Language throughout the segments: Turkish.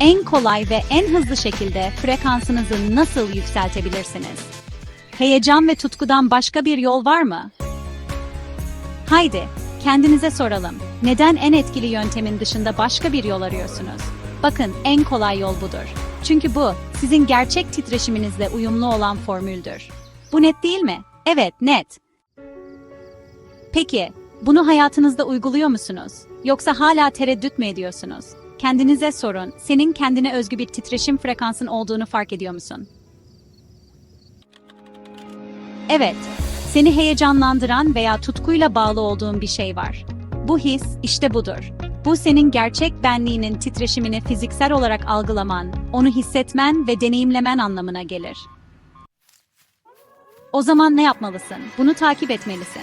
en kolay ve en hızlı şekilde frekansınızı nasıl yükseltebilirsiniz? Heyecan ve tutkudan başka bir yol var mı? Haydi, kendinize soralım. Neden en etkili yöntemin dışında başka bir yol arıyorsunuz? Bakın, en kolay yol budur. Çünkü bu, sizin gerçek titreşiminizle uyumlu olan formüldür. Bu net değil mi? Evet, net. Peki, bunu hayatınızda uyguluyor musunuz? Yoksa hala tereddüt mü ediyorsunuz? Kendinize sorun, senin kendine özgü bir titreşim frekansın olduğunu fark ediyor musun? Evet, seni heyecanlandıran veya tutkuyla bağlı olduğun bir şey var. Bu his işte budur. Bu senin gerçek benliğinin titreşimini fiziksel olarak algılaman, onu hissetmen ve deneyimlemen anlamına gelir. O zaman ne yapmalısın? Bunu takip etmelisin.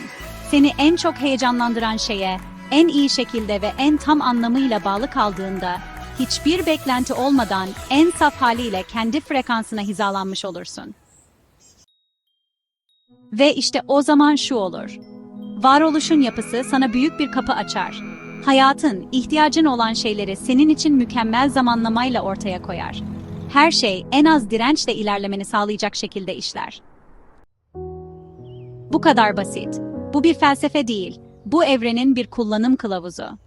Seni en çok heyecanlandıran şeye, en iyi şekilde ve en tam anlamıyla bağlı kaldığında, hiçbir beklenti olmadan en saf haliyle kendi frekansına hizalanmış olursun. Ve işte o zaman şu olur. Varoluşun yapısı sana büyük bir kapı açar. Hayatın, ihtiyacın olan şeyleri senin için mükemmel zamanlamayla ortaya koyar. Her şey en az dirençle ilerlemeni sağlayacak şekilde işler. Bu kadar basit. Bu bir felsefe değil. Bu evrenin bir kullanım kılavuzu.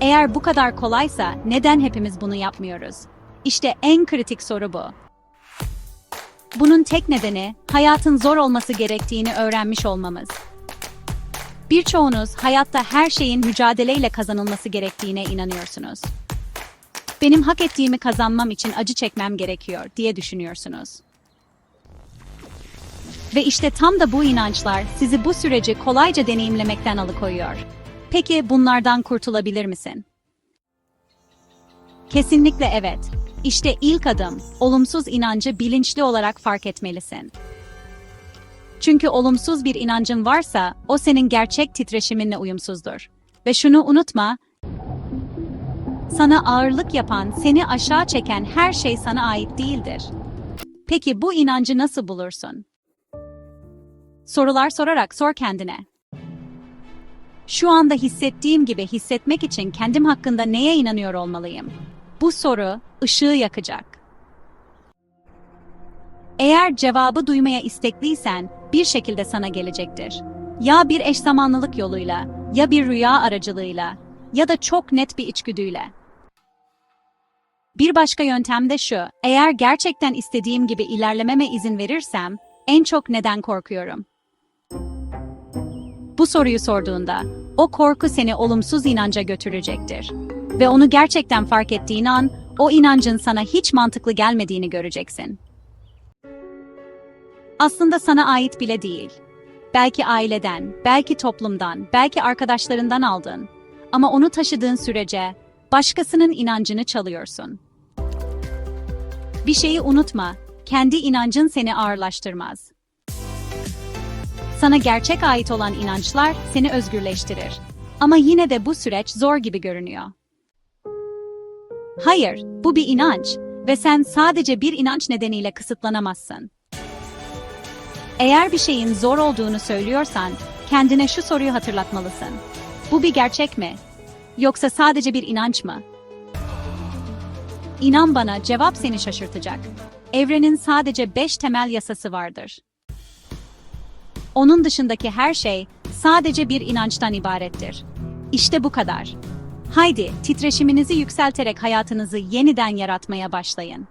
Eğer bu kadar kolaysa neden hepimiz bunu yapmıyoruz? İşte en kritik soru bu. Bunun tek nedeni hayatın zor olması gerektiğini öğrenmiş olmamız. Birçoğunuz hayatta her şeyin mücadeleyle kazanılması gerektiğine inanıyorsunuz. Benim hak ettiğimi kazanmam için acı çekmem gerekiyor diye düşünüyorsunuz. Ve işte tam da bu inançlar sizi bu süreci kolayca deneyimlemekten alıkoyuyor. Peki bunlardan kurtulabilir misin? Kesinlikle evet. İşte ilk adım, olumsuz inancı bilinçli olarak fark etmelisin. Çünkü olumsuz bir inancın varsa, o senin gerçek titreşiminle uyumsuzdur. Ve şunu unutma, sana ağırlık yapan, seni aşağı çeken her şey sana ait değildir. Peki bu inancı nasıl bulursun? Sorular sorarak sor kendine. Şu anda hissettiğim gibi hissetmek için kendim hakkında neye inanıyor olmalıyım? Bu soru ışığı yakacak. Eğer cevabı duymaya istekliysen bir şekilde sana gelecektir. Ya bir eş zamanlılık yoluyla, ya bir rüya aracılığıyla, ya da çok net bir içgüdüyle. Bir başka yöntem de şu, eğer gerçekten istediğim gibi ilerlememe izin verirsem, en çok neden korkuyorum? Bu soruyu sorduğunda, o korku seni olumsuz inanca götürecektir. Ve onu gerçekten fark ettiğin an, o inancın sana hiç mantıklı gelmediğini göreceksin. Aslında sana ait bile değil. Belki aileden, belki toplumdan, belki arkadaşlarından aldın. Ama onu taşıdığın sürece başkasının inancını çalıyorsun. Bir şeyi unutma, kendi inancın seni ağırlaştırmaz. Sana gerçek ait olan inançlar seni özgürleştirir. Ama yine de bu süreç zor gibi görünüyor. Hayır, bu bir inanç ve sen sadece bir inanç nedeniyle kısıtlanamazsın. Eğer bir şeyin zor olduğunu söylüyorsan, kendine şu soruyu hatırlatmalısın. Bu bir gerçek mi? Yoksa sadece bir inanç mı? İnan bana, cevap seni şaşırtacak. Evrenin sadece beş temel yasası vardır. Onun dışındaki her şey sadece bir inançtan ibarettir. İşte bu kadar. Haydi titreşiminizi yükselterek hayatınızı yeniden yaratmaya başlayın.